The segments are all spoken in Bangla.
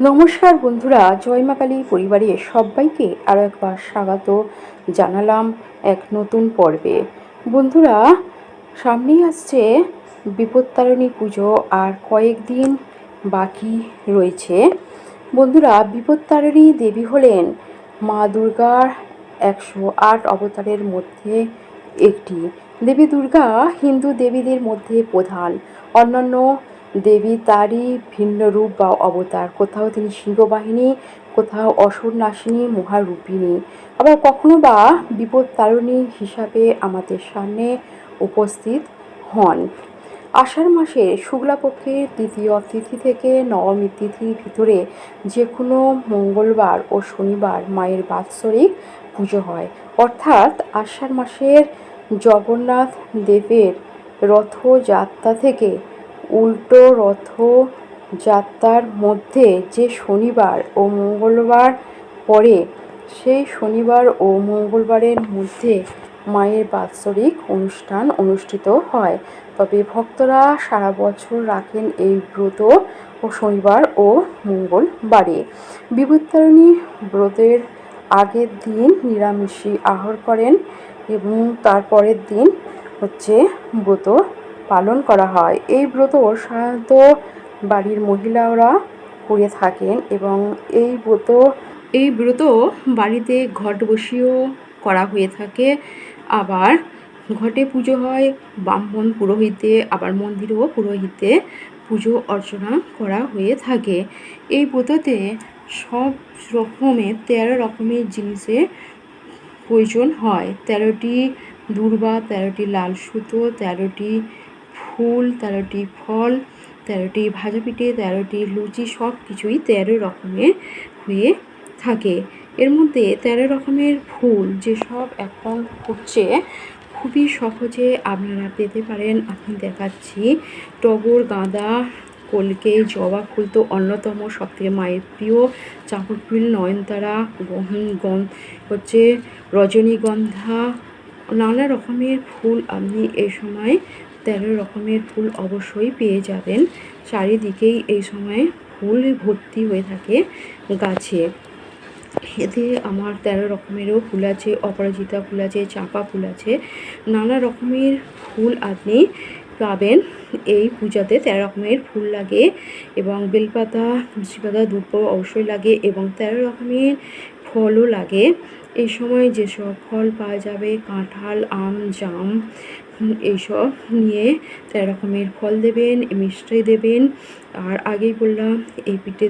নমস্কার বন্ধুরা, জয় মা কালী পরিবারে সবাইকে আরও একবার স্বাগত জানালাম এক নতুন পর্বে। বন্ধুরা, সামনেই আসছে বিপত্তারিণী পুজো আর কয়েকদিন বাকি রয়েছে। বন্ধুরা, বিপত্তারিণী দেবী হলেন মা দুর্গার একশো আট অবতারের মধ্যে একটি। দেবী দুর্গা হিন্দু দেবীদের মধ্যে প্রধান। অন্যান্য দেবী তারই ভিন্ন রূপ বা অবতার। কোথাও তিনি সিংহবাহিনী, কোথাও অসুরনাশিনী মহারূপিণী। আবার কখনো বা বিপদ তারণী হিসাবে আমাদের সামনে উপস্থিত হন। আষাঢ় মাসের শুক্লাপক্ষের তৃতীয় তিথি থেকে নবমী তিথির ভিতরে যে কোনো মঙ্গলবার ও শনিবার মায়ের বাৎসরিক পুজো হয়। অর্থাৎ আষাঢ় মাসের জগন্নাথ দেবের রথযাত্রা থেকে উল্টো রথ যাত্রার মধ্যে যে শনিবার ও মঙ্গলবার পড়ে, সেই শনিবার ও মঙ্গলবারের মধ্যে মায়ের বাৎসরিক অনুষ্ঠান অনুষ্ঠিত হয়। তবে ভক্তরা সারা বছর রাখেন এই ব্রত ও শনিবার ও মঙ্গলবারে। বিভূতারিণী ব্রতের আগের দিন নিরামিষি আহার করেন এবং তারপরের দিন হচ্ছে ব্রত পালন করা হয়। এই ব্রত সাধারণত বাড়ির মহিলারা করে থাকেন এবং এই ব্রত এই ব্রত বাড়িতে ঘট বসিয়েও করা হয়ে থাকে। আবার ঘটে পুজো হয় ব্রাহ্মণ পুরোহিতে, আবার মন্দিরেও পুরোহিতে পুজো অর্চনা করা হয়ে থাকে। এই ব্রততে সব রকমের তেরো রকমের জিনিসের প্রয়োজন হয়। তেরোটি দুর্বা, তেরোটি লাল সুতো, তেরোটি ফুল, তেরোটি ফল, তেরোটি ভাজা পিঠে তেরোটি লুচি সব কিছুই তেরো রকমের হয়ে থাকে। এর মধ্যে তেরো রকমের ফুল যেসব এখন হচ্ছে খুবই সহজে আপনারা পেতে পারেন। আমি দেখাচ্ছি, টগর, গাঁদা, কলকে, জবা ফুল তো অন্যতম সবথেকে মায়ের প্রিয়। চাঁপর ফুল, নয়নতারা, গহন হচ্ছে রজনীগন্ধা, নানা রকমের ফুল আপনি এই সময় তেরো রকমের ফুল অবশ্যই পেয়ে যাবেন। চারিদিকেই এই সময় ফুল ভর্তি হয়ে থাকে গাছে। এতে আমার তেরো রকমেরও ফুল আছে, অপরাজিতা ফুল আছে, চাঁপা ফুল আছে। নানা রকমের ফুল আপনি পাবেন। এই পূজাতে তেরো রকমের ফুল লাগে এবং বেলপাতা মিষ্টি পাতা দুটো অবশ্যই লাগে এবং তেরো রকমের ফলও লাগে। এই সময় যেসব ফল পাওয়া যাবে, কাঁঠাল, আম, জাম এইসব নিয়ে তেরো রকমের ফল দেবেন, মিষ্টি দেবেন। আর আগেই বললাম, এই পিঠে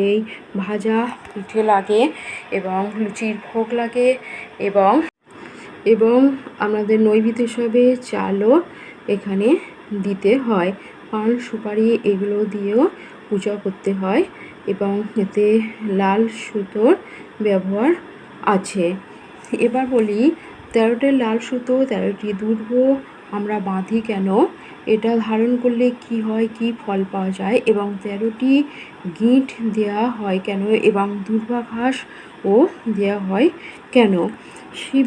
এই ভাজা পিঠে লাগে এবং লুচির ভোগ লাগে এবং এবং আমাদের নৈবেদ্য হিসাবে চালও এখানে দিতে হয়। পান, সুপারি এগুলো দিয়েও পূজা করতে হয় এবং এতে লাল সুতোর ব্যবহার আছে। এবার বলি, তেরোটি লাল সুতো, তেরোটি দুর্গ আমরা বাঁধি কেন? এটা ধারণ করলে কি হয়? কি ফল পাওয়া যায়? এবং তেরোটি গিঁট দেওয়া হয় কেন? এবং দুর্বাঘাস ও দেওয়া হয় কেন? শিব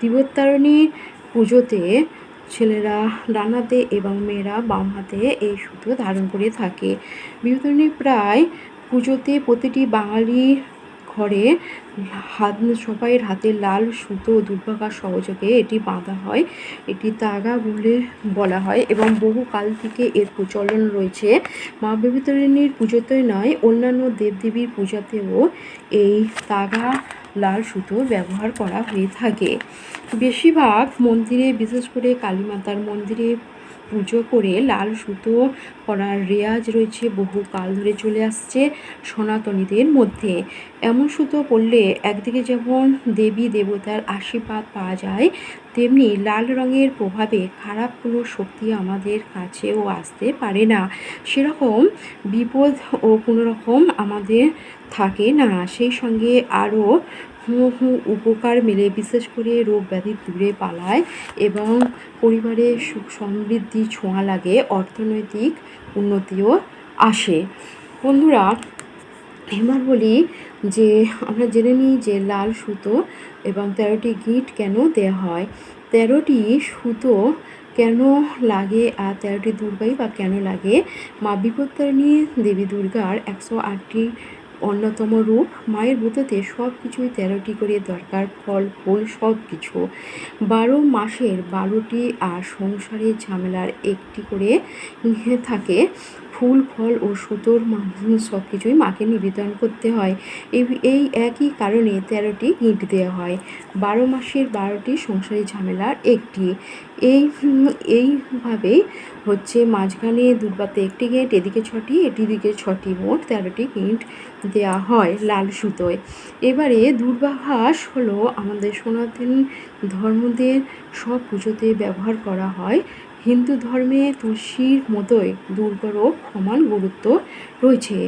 দিবতারণীর পুজোতে ছেলেরা ডান হাতে এবং মেয়েরা বাম হাতে এই সুতো ধারণ করে থাকে। বিভূতিনী প্রায় পুজোতে প্রতিটি বাঙালির ঘরে হাত, সবাইয়ের হাতে লাল সুতো দুর্ভাগা সহযোগে এটি বাঁধা হয়। এটি তাগা বলে, বলা হয় এবং বহু কাল থেকে এর প্রচলন রয়েছে। মা বিভূতিনীর পুজোতে নয়, অন্যান্য দেবদেবীর পূজাতেও এই তাগা লাল সুতো ব্যবহার করা হয়ে থাকে। বেশিরভাগ মন্দিরে, বিশেষ করে কালীমাতার মন্দিরে পুজো করে লাল সুতো পরার রেয়াজ রয়েছে বহু কাল ধরে চলে আসছে সনাতনীদের মধ্যে। এমন সুতো পরলে একদিকে যেমন দেবী দেবতার আশীর্বাদ পাওয়া যায়, তেমনি লাল রঙের প্রভাবে খারাপ কোনো শক্তি আমাদের কাছেও আসতে পারে না। সেরকম বিপদ ও কোনো রকম আমাদের থাকে না। সেই সঙ্গে আরও উপকার মেলে, বিশেষ করে রোগ ব্যাধি দূরে পালায় এবং পরিবারে সুখ সমৃদ্ধি ছোঁয়া লাগে, অর্থনৈতিক উন্নতিও আসে। বন্ধুরা, এবার বলি যে, আমরা জেনে নিই যে লাল সুতো এবং তেরোটি গিট কেন দেওয়া হয়? তেরোটি সুতো কেন লাগে আর তেরোটি দুর্গাই বা কেন লাগে? মা বিপত্তারিণী দেবী দুর্গার একশো আটটি অন্যতম রূপ, মায়ের ব্রততে সব কিছুই তেরোটি করে দরকার, ফল, ফুল, সব কিছু। বারো মাসের বারোটি আর সংসারের ঝামেলার একটি করে ইহে থাকে। ফুল ফল ও সুতোর সব কিছুই মাকে নিবেদন করতে হয়। এই এই একই কারণে তেরোটি ইঁট দেওয়া হয়। বারো মাসের বারোটি সংসারী ঝামেলার একটি। এই হুম, এইভাবে হচ্ছে মাঝখানে দুর্বাতে একটি গেট এদিকে ছটি এটি দিকে ছটি মোট তেরোটি গেট দেওয়া হয় লাল সুতোয়। এবারে দূর্বাভাস হলো আমাদের সনাতন ধর্মদের সব পুজোতে ব্যবহার করা হয় হিন্দু ধর্মে তুলসীর মতোই দুর্গারও সমান গুরুত্ব রয়েছে।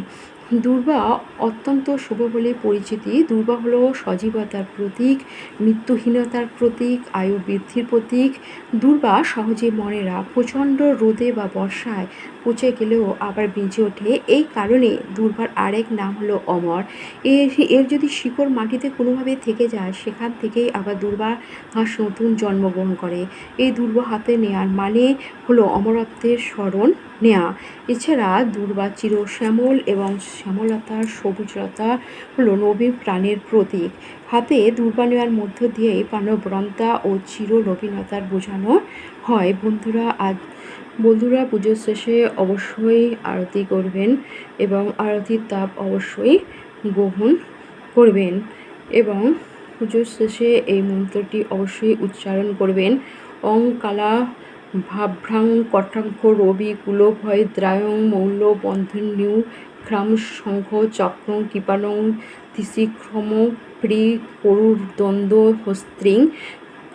দুর্বা অত্যন্ত শুভ বলে পরিচিতি। দুর্বা হলো সজীবতার প্রতীক, মৃত্যুহীনতার প্রতীক, আয়ু বৃদ্ধির প্রতীক। দুর্বা সহজে মরে না, প্রচণ্ড রোদে বা বর্ষায় পচে গেলেও আবার বেঁচে ওঠে। এই কারণে দুর্বার আরেক নাম হলো অমর। এর এর যদি শিকড় মাটিতে কোনোভাবে থেকে যায়, সেখান থেকেই আবার দুর্বা ঘাস নতুন জন্মগ্রহণ করে। এই দুর্বা হাতে নেয়ার মানে হলো অমরত্বের স্মরণ নেয়া। এছাড়া দুর্বা চির শ্যামল এবং শ্যামলতার সবুজলতা হলো নবীন প্রাণের প্রতীক। হাতে দুর্বা নেওয়ার মধ্য দিয়ে প্রাণবরন্তা ও চির নবীনতার বোঝানো হয়। বন্ধুরা, আজ বন্ধুরা, পুজোর শেষে অবশ্যই আরতি করবেন এবং আরতির তাপ অবশ্যই গ্রহণ করবেন এবং পুজোর শেষে এই মন্ত্রটি অবশ্যই উচ্চারণ করবেন। অং কালা ভাভ্রাং কটাঙ্ক রবি কুলভয় দ্রায়ং মৌল বন্ধন নিউ খ্রাম শঙ্খ চক্র কৃপাণং তিসিক্রম প্রি করুর দ্বন্দ্ব হস্ত্রিং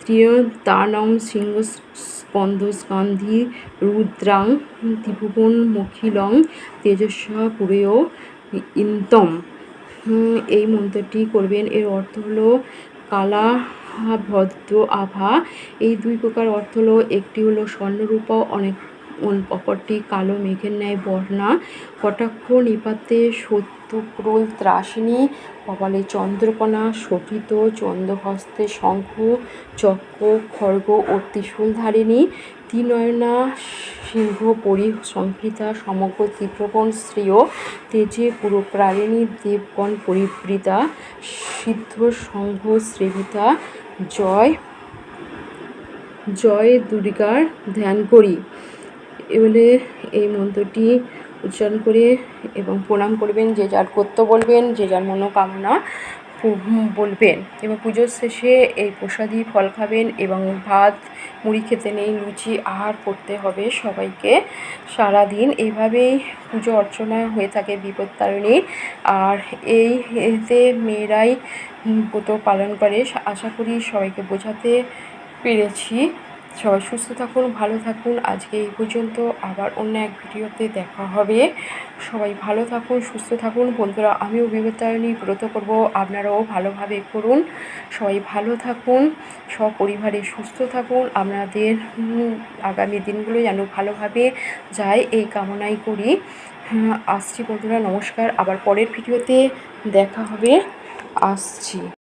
ত্রিয়তানম সিংহ স্কন্ধস্কন্ধি রুদ্রাং ত্রিভুবন মখিলং তেজস্বা পুরেয় ইন্তম এই মন্ত্রটি করবেন। এর অর্থ হলো কালা ভদ্র আভা। এই দুই প্রকার অর্থ হলো, একটি হলো স্বর্ণরূপা, অনেক অপরটি কালো মেঘের ন্যায় বর্ণা। কটাক্ষ নিপাতে সত্যক্রোল ত্রাসিনী কপালে চন্দ্রকণা, শোভিত চন্দ্রহস্তে শঙ্খ, চক্র খর্গ ও ত্রিশূলধারিণী ত্রিনয়না সিংহ পরি সংকৃতা সমগ্র তীব্রগণ শ্রেয়, তেজে পুরপ্রারিণী দেবগণ পরিবৃতা, সিদ্ধ সংঘ শ্রেবিতা জয় জয় দুর্গার ধ্যান করি। এবারে এই মন্ত্রটি উচ্চারণ করে এবং প্রণাম করবেন, যে যার করতে বলবেন, যে যার মনোকামনা বলবেন। এবং পুজোর শেষে এই প্রসাদি ফল খাবেন এবং ভাত, মুড়ি খেতে নেই, লুচি আহার করতে হবে সবাইকে সারাদিন। এইভাবেই পুজো অর্চনা হয়ে থাকে বিপত্তারিণী আর এই এতে মেয়েরাই ব্রত পালন করে। আশা করি সবাইকে বোঝাতে পেরেছি। সবাই সুস্থ থাকুন ভালো থাকুন। আজকে এই পর্যন্ত আবার অন্য এক ভিডিওতে দেখা হবে। সবাই ভালো থাকুন সুস্থ থাকুন। বন্ধুরা আমিও বিবেতায়নী ব্রত করব। আপনারাও ভালোভাবে করুন। সবাই ভালো থাকুন সপরিবারে সুস্থ থাকুন। আপনাদের আগামী দিনগুলো যেন ভালোভাবে যায় এই কামনাই করি। হ্যাঁ, আসছি বন্ধুরা নমস্কার। আবার পরের ভিডিওতে দেখা হবে। আসছি।